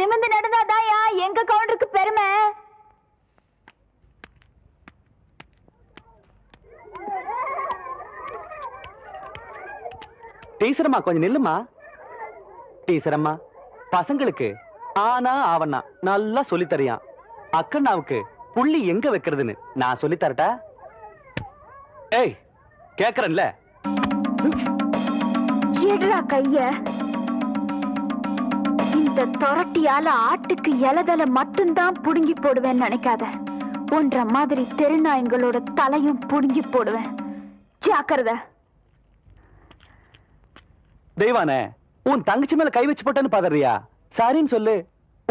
நிமிர்ந்து நடந்தாதாயா? எங்க கவுண்டருக்கு பெருமை? டீச்சரம்மா கொஞ்சம் நில்லுமா டீச்சரம்மா பசங்களுக்கு ஆனா ஆவண்ணா நல்லா சொல்லித் தரியான் அக்கண்ணாவுக்கு புள்ளி எங்க வைக்கிறதுன்னு நான் சொல்லித் தரட்டா ஏய் கேக்குறேன்ல. கைய. இந்த தொரட்டியால ஆட்டுக்கு இலதல மட்டும்தான் புடுங்கி போடுவேன்னு நினைக்காத. ஒன்ற மாதிரி தெருநாய்களோட தலையும் புடுங்கி போடுவேன். ஜாக்கிரதை. தெய்வானே உன் தங்கச்சி மேல கை வச்சு போட்டேன்னு பாதறியா சரின்னு சொல்லு.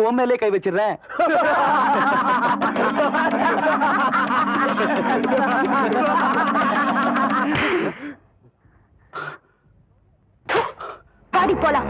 உன் மேலே கை வச்சிடுறேன். பாடி போலாம்.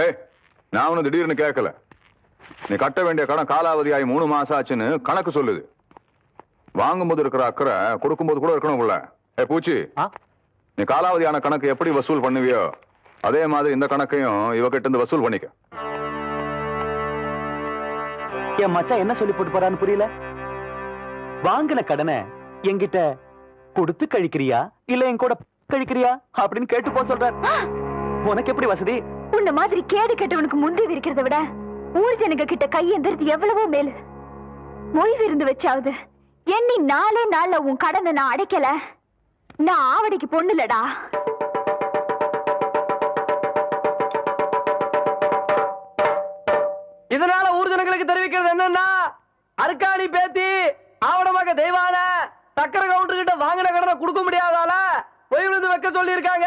ஏய் நான் ஒன்னும் திடீர்னு கேட்கல. நீ கட்ட வேண்டிய கடன் காலாவதி ஆகி மூணு மாசம் ஆச்சுன்னு கணக்கு சொல்லுது. வாங்கும்போது இருக்கிற அக்கறை கொடுக்கும்போது கூட இருக்கணும் உள்ள ஏ பூச்சி. ஆ? நீ காலாவதியான கணக்கு எப்படி வசூல் பண்ணுவியோ அதே மாதிரி இந்த கணக்கையும் இவகிட்ட இருந்து வசூல் பண்ணிக்க. என் மச்சான் என்ன சொல்லி போட்டு போறான்னு புரியல? வாங்கின கடனை என்கிட்ட கொடுத்து கழிக்கிறியா? இல்ல என் கூட கழிக்கிறியா? அப்படின்னு கேட்டு போ சொல்றார். உனக்கு எப்படி வசதி? உன்ன மாதிரி கேடு கெட்டவனுக்கு முந்தி விரிக்கிறத விட ஊர் ஜனங்க கிட்ட கையெந்திரது எவ்வளவோ மேலு. மொய் விருந்து வச்சாவது எண்ணி நாலே நாள்ல உன் கடனை நான் அடைக்கல. நான் ஆவடிக்கு பொண்ணு இல்லடா இதனால ஊர் ஜனங்களுக்கு தெரிவிக்கிறது என்னன்னா அருக்காணி பேத்தி ஆவணமாக தெய்வான சக்கர கவுண்டர் கிட்ட வாங்கின கடனை கொடுக்க முடியாதால பொய் விழுந்து வைக்க சொல்லி இருக்காங்க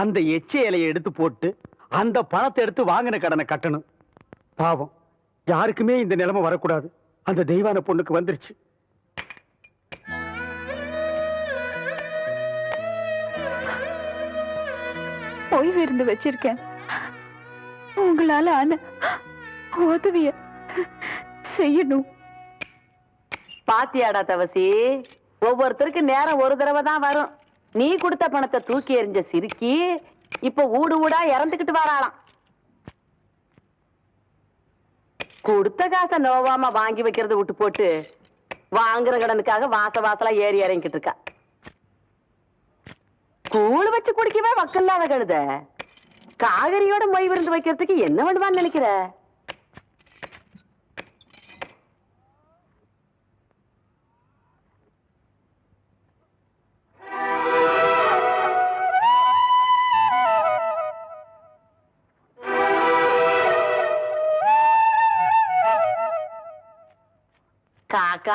அந்த எச்ச இலையை எடுத்து போட்டு அந்த பணத்தை எடுத்து வாங்கின கடனை கட்டணும். பாவம். யாருக்குமே இந்த நிலைமை வரக்கூடாது. அந்த தெய்வான பொண்ணுக்கு வந்துருச்சு. மொய் விருந்து வச்சிருக்கேன். உங்களால ஆன உதவிய செய்யணும். பாத்தியாடா தவசி. ஒவ்வொருத்தருக்கு நேரம் ஒரு தடவை தான் வரும். நீ கொடுத்த பணத்தை தூக்கி எறிஞ்ச சிறுக்கி இப்ப ஊடு ஊடா இறந்துகிட்டு வராளாம். கொடுத்த காசை நோவாம வாங்கி வைக்கிறத விட்டு போட்டு வாங்குற கடனுக்காக வாச வாசலா ஏறி இறங்கிட்டு இருக்கா. கூழ் வச்சு குடிக்கவே வக்கல்லாத கழுத. காகரியோட மொய் விருந்து வைக்கிறதுக்கு என்ன பண்ணுவான்னு நினைக்கிற?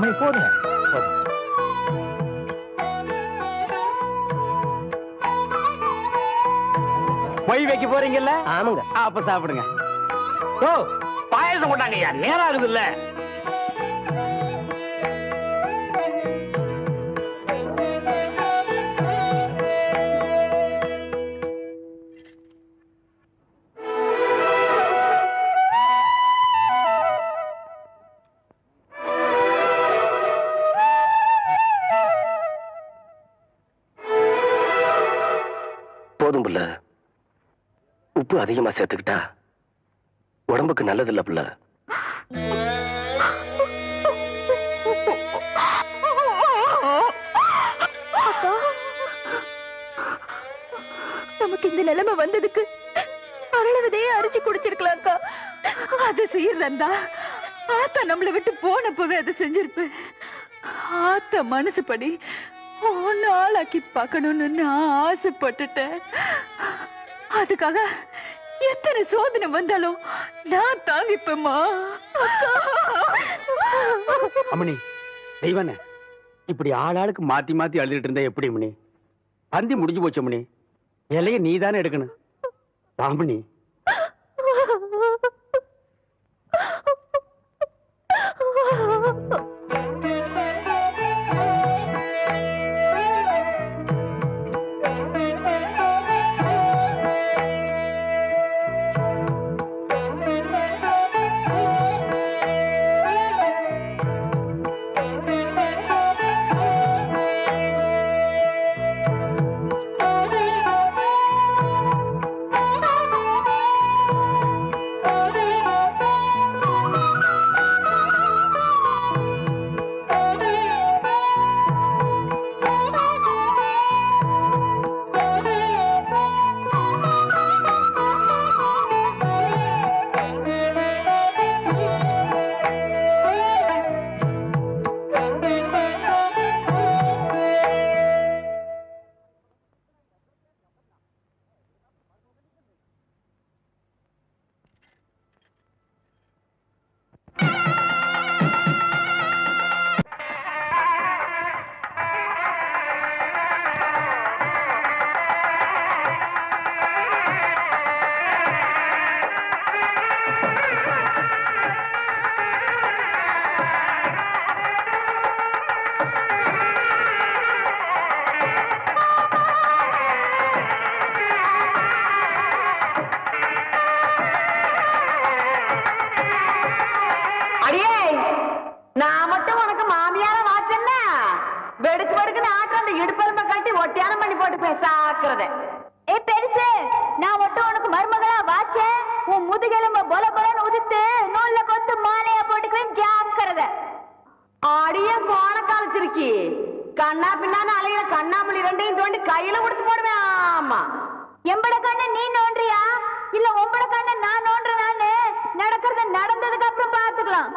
அம்மை போடுங்க மொய் வைக்க போறீங்கல்ல? ஆமாங்க. அப்ப சாப்பிடுங்க. ஓ பாயசம் கொண்டாங்க ஐயா. நேரம் ஆகுது இல்ல உப்பு அதிகமா சேர்த்துக்கிட்டா உடம்புக்கு நல்லது இல்ல புள்ள நமக்கு இந்த நிலைமை வந்ததுக்கு அரளவதையே அரிச்சு குடிச்சிருக்கலாம்க்கா அது செய்யறதா ஆத்தா நம்மளை விட்டு போனப்பவே அதை செஞ்சிருப்பேன் ஆத்தா மனசுபடி ஒன்னு ஆளாக்கி பார்க்கணும்னு நான் ஆசைப்பட்டுட்டேன். அதுக்காக எத்தனை சோதனை வந்தாலும் நான் தாங்கிப்பேம்மா. அம்மணி தெய்வன இப்படி ஆளாளுக்கு மாத்தி மாத்தி அழுதுட்டு இருந்தா எப்படி மணி பந்தி முடிஞ்சு போச்சு மணி இலைய நீ தானே எடுக்கணும். ராமணி கொடுத்து போடுவேன். ஆமா. எம்பட கண்ணு நீ நோண்டுறியா இல்ல உம்பட கண்ணு நான் நோண்டுறேன் நானு நடக்கிறது நடந்ததுக்கு அப்புறம் பாத்துக்கலாம்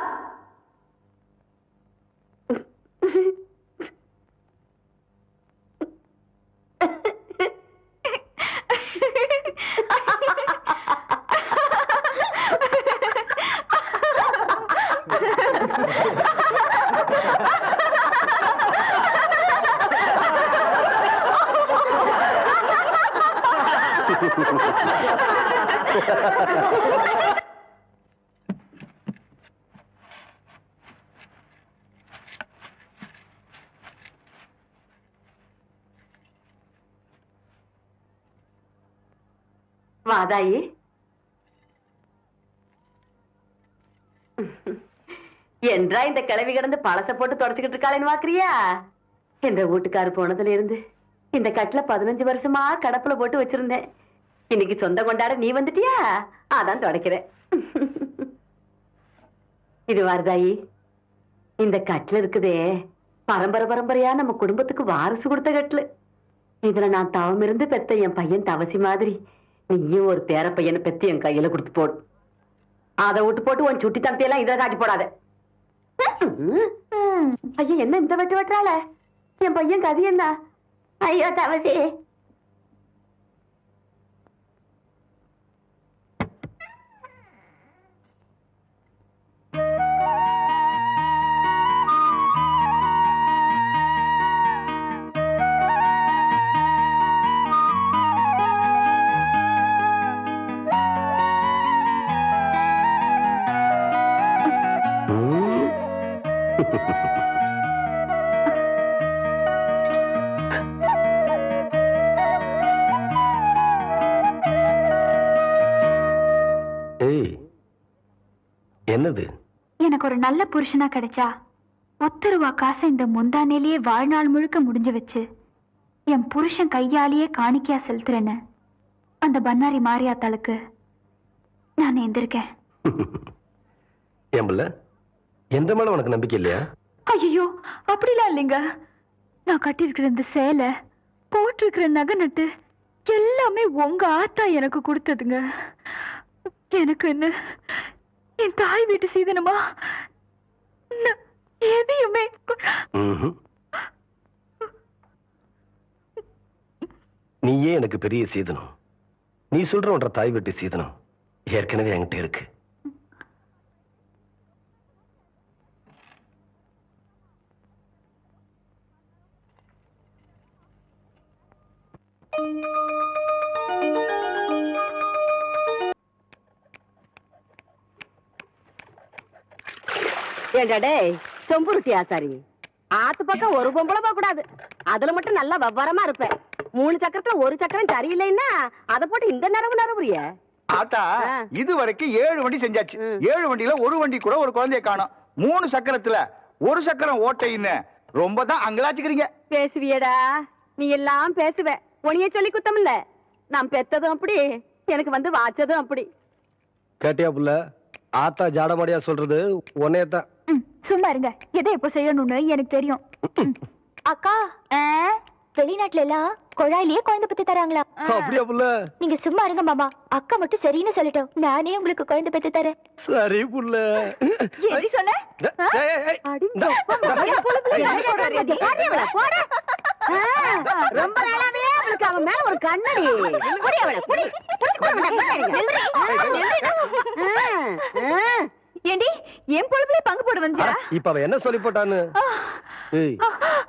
வாதாயி என்றா இந்த கிளவி கிடந்து பழச போட்டு தொடச்சுக்கிட்டு இருக்காளேன்னு வாக்குறியா என்ற வீட்டுக்காரு போனதுல இருந்து இந்த கட்டுல பதினஞ்சு வருஷமா கடப்புல போட்டு வச்சிருந்தேன். இன்னைக்கு சொந்த கொண்டாட நீ வந்துட்டியா? அதான் தொடக்கிறேன். இது வருதாயி இந்த கட்டில் இருக்குதே. பரம்பரை பரம்பரையா நம்ம குடும்பத்துக்கு வாரிசு கொடுத்த கட்டில். இதுல நான் தவம் இருந்து பெத்த என் பையன் தவசி மாதிரி நீயும் ஒரு பேர பையனை பெத்து என் கையில கொடுத்து போடு. அதை விட்டு போட்டு உன் சுட்டி தம்பியெல்லாம் இதை காட்டி போடாத. ஐயா என்ன இந்த வெட்டு வெட்டுறாள? என் பையன் கதி என்ன? ஐயோ தவசி ஏய் என்னது? எனக்கு ஒரு நல்ல புருஷனா கிடைச்சா ஒத்த ரூபா காசை இந்த முந்தானேலேயே வாழ்நாள் முழுக்க முடிஞ்சு வச்சு என் புருஷன் கையாலேயே காணிக்கையா செலுத்துறேன்னு அந்த பன்னாரி மாரியாத்தாளுக்கு நான் எந்திருக்கேன் எந்த மேல உனக்கு நம்பிக்கை இல்லையா? ஐயோ அப்படிலாம் இல்லைங்க. நான் கட்டியிருக்கிற இந்த சேலை போட்டிருக்கிற நகை நட்டு எல்லாமே உங்க ஆத்தா எனக்கு கொடுத்ததுங்க. எனக்கு என்ன என் தாய் வீட்டு சீதனமா? எதையுமே. நீயே எனக்கு பெரிய சீதனம். நீ சொல்ற ஒன்ற தாய் வெட்டி சீதனம் ஏற்கனவே என்கிட்ட இருக்கு. ஏண்டா டேய் சொம்புருட்டி ஆசாரி. ஆத்து பக்கம் ஒரு பொம்பளை போக கூடாது. அதுல மட்டும் நல்லா விவரமா இருப்பேன் மூணு சக்கரத்துல ஒரு சக்கரம் சரியில்லைன்னா அதை போட்டு இந்த நரம்பு நரம்புறிய? ஆத்தா. இது வரைக்கும் ஏழு வண்டி செஞ்சாச்சு. ஏழு வண்டியில ஒரு வண்டி கூட ஒரு குழந்தைய காணோம். மூணு சக்கரத்துல ஒரு சக்கரம் ஓட்டைன்னு. ரொம்ப தான் அங்கலாச்சுக்கிறீங்க பேசுவியடா. நீ எல்லாம் பேசுவ. உனிய சொல்லி குத்தமில்ல. நான் பெத்ததும் அப்படி எனக்கு வந்து வாச்சதும் அப்படி. கேட்டியா புள்ள? ஆத்தா ஜாடமாடியா சொல்றது உன்னையத்தான். சும்மா இருங்க. எதை எப்போ செய்யணும்னு எனக்கு தெரியும். அக்கா வெளிநாட்டுல எல்லாம் குழாயிலேயே குழந்தை பத்தி தராங்களா? அப்படியா புள்ள? நீங்க சும்மா இருங்க மாமா. அக்கா மட்டும் சரின்னு சொல்லட்டும். நானே உங்களுக்கு குழந்தை பெத்து தரேன். சரி புள்ள. சொன்ன? ரொம்ப நாளாவே அவளுக்கு அவன் மேல ஒரு கண்ணடி. புடி அவளை ஆ. ஏண்டி என் பொழுப்புல பங்கு போட வந்தியா? அட, இப்ப அவ என்ன சொல்லி போட்டான்னு?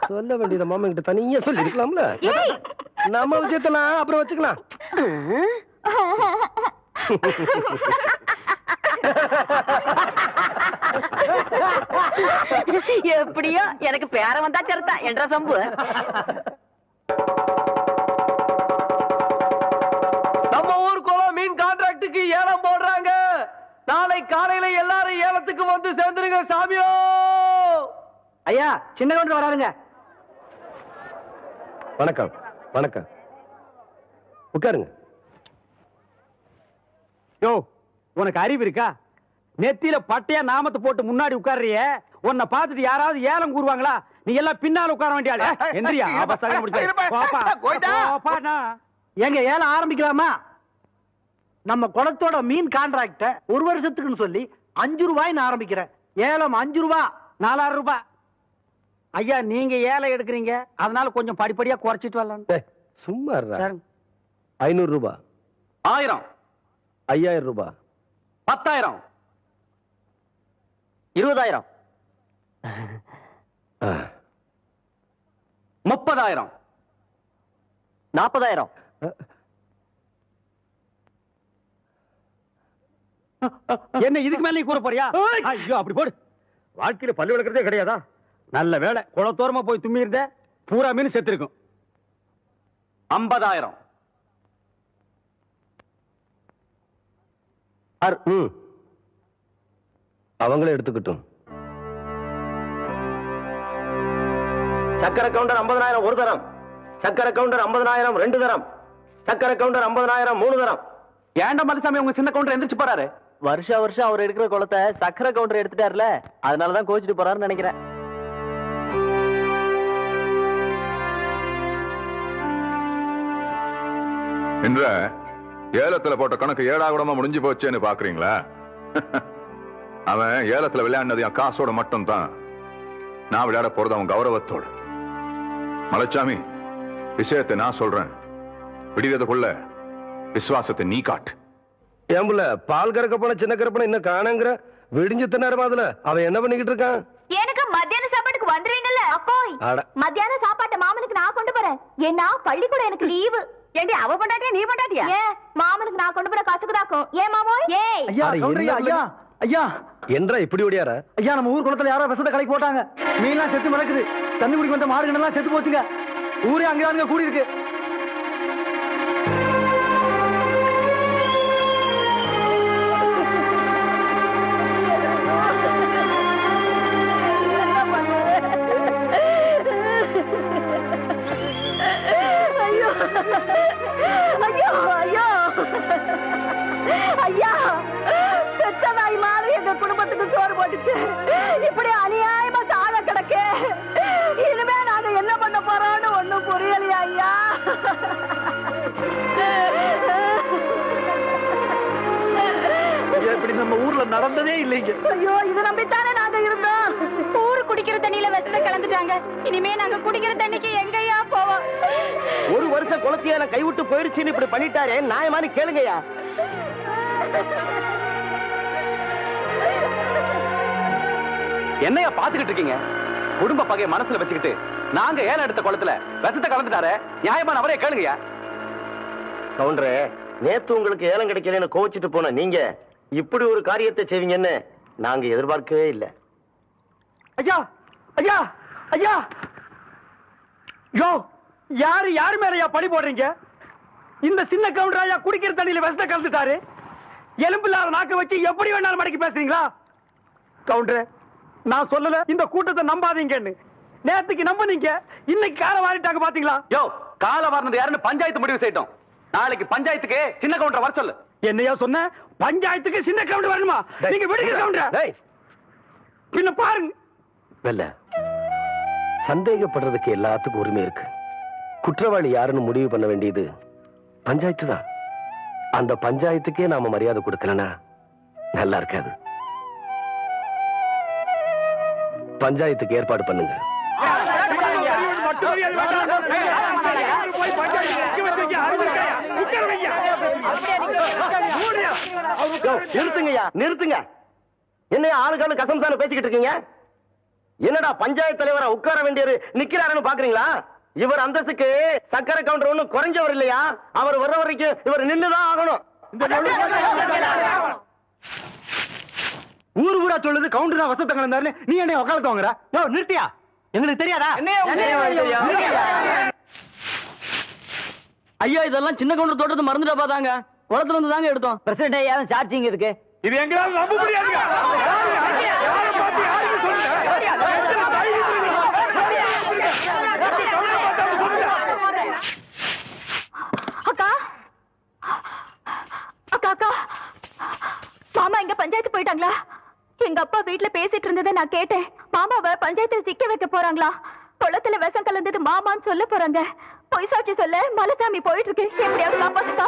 சொல்ல வேண்டியத மாமா கிட்ட தனியா சொல்லி இருக்கலாம்ல ஏய். நம்ம விஷயத்த நான் அப்புறம் வச்சுக்கலாம். எப்படியோ எனக்கு பேர வந்தா சரிதான் என்ற சம்பு. நம்ம ஊர் குளம் மீன் கான்ட்ராக்டுக்கு ஏலம் போடுறாங்க. நாளை காலையில எல்லாரும் ஏலத்துக்கு வந்து சேர்ந்துருங்க சாமியோ. ஐயா சின்ன கவுண்டர் வராருங்க. வணக்கம் வணக்கம். உட்காருங்க. யோ உனக்கு அறிவு இருக்கா? நெத்தியில பட்டையா நாமத்தை போட்டு முன்னாடி உட்கார்றிய உன்னை பார்த்துட்டு யாராவது ஏலம் கூறுவாங்களா? நீ எல்லாம் பின்னால உட்கார வேண்டிய ஆளு. எந்திரியா. எங்க ஏலம் ஆரம்பிக்கலாமா? நம்ம குளத்தோட மீன் கான்ட்ராக்ட ஒரு வருஷத்துக்குன்னு சொல்லி அஞ்சு ரூபாய்னு ஆரம்பிக்கிறேன். ஏலம் அஞ்சு ரூபா நாலாயிரம் ரூபாய் ஐயா நீங்க ஏலம் எடுக்கிறீங்க. அதனால கொஞ்சம் படிப்படியா குறைச்சிட்டு வரலாம் சும்மா. ஐநூறு ரூபாய் ஆயிரம். ஐயாயிரம் ரூபாய் பத்தாயிரம். இருபதாயிரம். முப்பதாயிரம். நாற்பதாயிரம் என்ன இதுக்கு மேல கூற போறியா? ஐயோ அப்படி போடு. வாழ்க்கையில பல்லு விளக்குறதே கிடையாதா? நல்ல வேலை குளத்தோரமா போய் தும்மி இருந்த பூரா மீன் செத்துருக்கும். ஐம்பதாயிரம். அர்- ம். அவங்களே எடுத்துக்கிட்டும். சக்கர கவுண்டர் ஐம்பதனாயிரம் ஒரு தரம். சக்கர கவுண்டர் ஐம்பதனாயிரம் ரெண்டு தரம். சக்கர கவுண்டர் ஐம்பதனாயிரம் மூணு தரம். ஏன்டா மலைசாமி உங்க சின்ன கவுண்டர் எந்திரிச்சு போறாரு? வருஷம் வருஷம் அவர் எடுக்கிற குளத்தை சக்கரை கவுண்டர் எடுத்துட்டாருல அதனாலதான் கோச்சிட்டு போறாருன்னு நினைக்கிறேன். என்ற ஏலத்துல போட்ட கணக்கு ஏடாகுடமா முடிஞ்சு போச்சேன்னு பாக்குறீங்களா? அவன் ஏலத்துல விளையாடினது என் காசோட மட்டும் தான் நான் விளையாட போறது அவன் கௌரவத்தோட. மலைச்சாமி விஷயத்தை நான் சொல்றேன். விடியறதுக்குள்ள விசுவாசத்தை நீ காட்டு. ஏம்புல பால் கறக்க போன சின்ன கரப்பன இன்னும் காணங்கிற? விடிஞ்சு தின்னாரு அதுல அவன் என்ன பண்ணிக்கிட்டு இருக்கான்? எனக்கு மத்தியான சாப்பாட்டுக்கு வந்துருவீங்கல்ல? அட. மத்தியான சாப்பாட்டை மாமனுக்கு நான் கொண்டு போறேன். ஏன்னா பள்ளிக்கூடம் எனக்கு லீவு ஏண்டி அவ பண்ணாட்டியா நீ பண்ணாட்டியா ஏன் மாமனுக்கு நான் கொண்டு போற கசுக்குதாக்கும் ஏன் மாமோய் ஏய் ஐயா அட, கவுண்டர் ஐயா, ஐயா ஐயா. என்றா இப்படி ஓடியார? ஐயா நம்ம ஊர் குளத்துல யாரோ விஷத்தை கலக்கி போட்டாங்க. மீன்லாம் செத்து மிதக்குது. தண்ணி குடிக்க வந்த மாடு எல்லாம் செத்து போச்சுங்க. ஊரே அங்கதானுங்க கூடி இருக்கு ஐயோ ஐயோ ஐயோ பெத்த நாய் மாதிரி எங்க குடும்பத்துக்கு சோறு போட்டுச்சு இப்படி அநியாயமா சாக கிடக்கு இனிமே நாங்க என்ன பண்ண போறோம்னு ஒண்ணும் புரியலையா ஐயா இப்படி நம்ம ஊர்ல நடந்ததே இல்லைங்க ஐயோ இதை நம்பித்தானே நாங்க இருந்தோம் விஷத்தை கலந்துட்டாங்க. இனிமே நாங்க குடிக்கிற தண்ணிக்கு எங்கயா போவோம். ஒரு வருஷம் குளத்தியால கைவிட்டு போயிருச்சுன்னு இப்படி பண்ணிட்டாரே நியாயமானு கேளுங்கய்யா. என்னையா பாத்துக்கிட்டு இருக்கீங்க? குடும்ப பகையை மனசுல வச்சுக்கிட்டு நாங்க ஏலம் எடுத்த குளத்துல விஷத்தை கலந்துட்டாரு நியாயமான அவரே கேளுங்கய்யா. கவுண்டரே நேத்து உங்களுக்கு ஏலம் கிடைக்கலன்னு கோச்சிட்டு போன நீங்க இப்படி ஒரு காரியத்தை செய்வீங்கன்னு நாங்க எதிர்பார்க்கவே இல்லை. ஐயா ஐயா ஐயா. யோ யாரு யாரு மேலயா பழி போடுறீங்க? இந்த சின்ன கவுண்டர் ஐயா குடிக்கிற தண்ணியில விஷத்தை கலந்துட்டாரு. எலும்பு இல்லாத நாக்க வச்சு எப்படி வேணாலும் மடக்கி பேசுறீங்களா? கவுண்டர் நான் சொல்லல இந்த கூட்டத்தை நம்பாதீங்கன்னு. நேத்துக்கு நம்புனீங்க இன்னைக்கு கால வாரிட்டாங்க பாத்தீங்களா? யோ கால வாரினது யாருன்னு பஞ்சாயத்து முடிவு செய்யட்டும். நாளைக்கு பஞ்சாயத்துக்கு சின்ன கவுண்டர் வர சொல்லு. என்னையா சொன்ன? பஞ்சாயத்துக்கு சின்ன கவுண்டர் வரணுமா? நீங்க விடுங்க கவுண்டர். பின்ன பாருங்க. வெல்ல. சந்தேகப்படுறதுக்கு எல்லாத்துக்கும் உரிமை இருக்கு. குற்றவாளி யாருன்னு முடிவு பண்ண வேண்டியது பஞ்சாயத்து தான். அந்த பஞ்சாயத்துக்கே நாம மரியாதை கொடுக்கலனா நல்லா இருக்காது. பஞ்சாயத்துக்கு ஏற்பாடு பண்ணுங்க. நிறுத்துங்கய்யா நிறுத்துங்க. என்ன ஆளுக்காளு கசம்சான பேசிக்கிட்டு இருக்கீங்க? என்னடா பஞ்சாயத்து தலைவரா உட்கார வேண்டியவர் நிக்கிறாருன்னு பாக்குறீங்களா? இவர் அந்தஸ்துக்கு சக்கரை கவுண்டர் ஒண்ணும் குறைஞ்சவர் இல்லையா? அவர் வர்ற வரைக்கும் இவர் நின்னுதான் ஆகணும். ஊரு ஊரா சொல்லுது கவுண்டர் தான் வசத்தங்க இருந்தாரு நீ என்ன உக்காலத்து வாங்குற? நிறுத்தியா? எங்களுக்கு தெரியாதா? ஐயா இதெல்லாம் சின்ன கவுண்டர் தோட்டத்தை மறந்துட்டா பாத்தாங்க. குளத்துல இருந்து தாங்க எடுத்தோம். பிரசிடண்ட் ஐயா சார்ஜிங் இதுக்கு இது எங்களால நம்ப முடியாதுங்க. அக்கா. அக்கா அக்கா. மாமா இங்க பஞ்சாயத்து போயிட்டாங்களா? எங்க அப்பா வீட்ல பேசிட்டு இருந்ததை நான் கேட்டேன். மாமாவை பஞ்சாயத்தில் சிக்க வைக்க போறாங்களா? குளத்துல விஷம் கலந்தது மாமான்னு சொல்ல போறாங்க. பொய் சாட்சி சொல்ல மலைசாமி போயிட்டு இருக்கு. எப்படியாவது காப்பாத்துக்கா.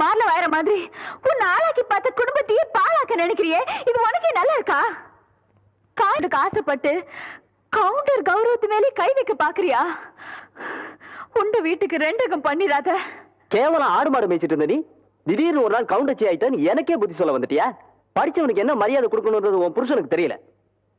மாறல வாயிற மாதிரி உன் ஆளாக்கி பார்த்த குடும்பத்தையே பாழாக்க நினைக்கிறியே? இது உனக்கே நல்லா இருக்கா? காண்டுக்கு ஆசைப்பட்டு கவுண்டர் கௌரவத்து மேலே கை வைக்க பாக்குறியா கொண்டு வீட்டுக்கு ரெண்டகம் பண்ணிராத கேவலம் ஆடு மாடு மேய்ச்சிட்டு இருந்த நீ? திடீர்னு ஒரு நாள் கவுண்டச்சி ஆயிட்டான்னு எனக்கே புத்தி சொல்ல வந்துட்டியா? படிச்சவனுக்கு என்ன மரியாதை கொடுக்கணுன்றது உன் புருஷனுக்கு தெரியல.